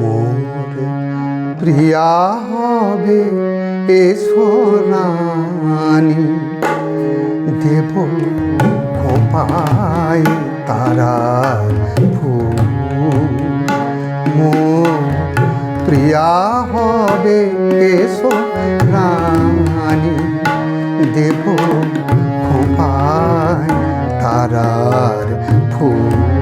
মোর প্রিয়া হবে, এসো রানী। দেব খোপায় তারা ফুল। মোর প্রিয়া হবে, এসো রানী। দেব খোপায় তারার ফুল।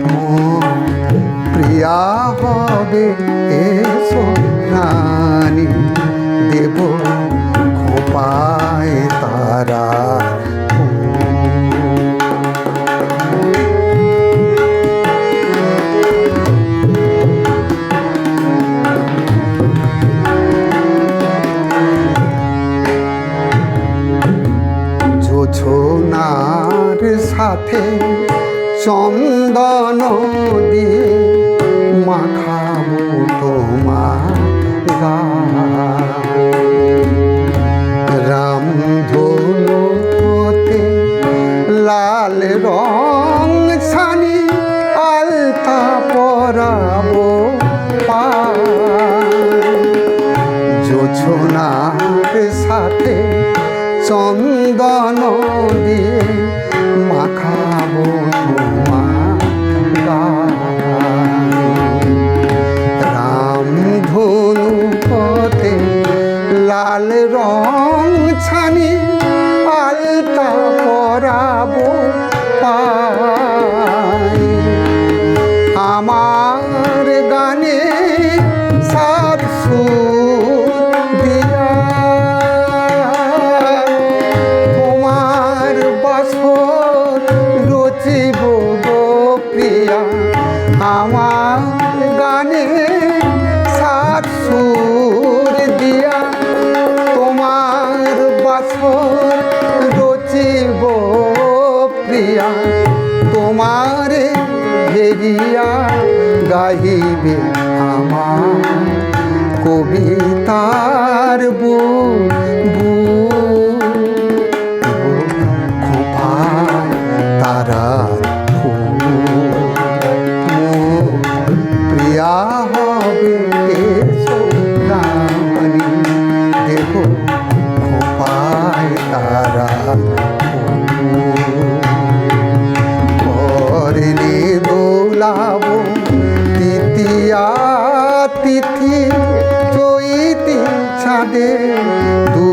ফুল প্রিয়া হবে এ রানী সাথে চন্দন দিয়ে মাখাবো তোমার গায়ে। রামধনুতে লাল রং ছানি আলতা পরাবো জোছনার সাথে চন্দন দিয়ে প্রিয়া আমার গানে সার সুর দিয়া তোমার বাসর রচিব প্রিয়া। তোমার ভেরিয়া গাইবে তিতিয়া তিথি চৈতি ছাদে দু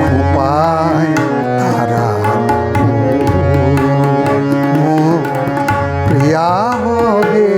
খোপায় তারা প্রিয়া হবে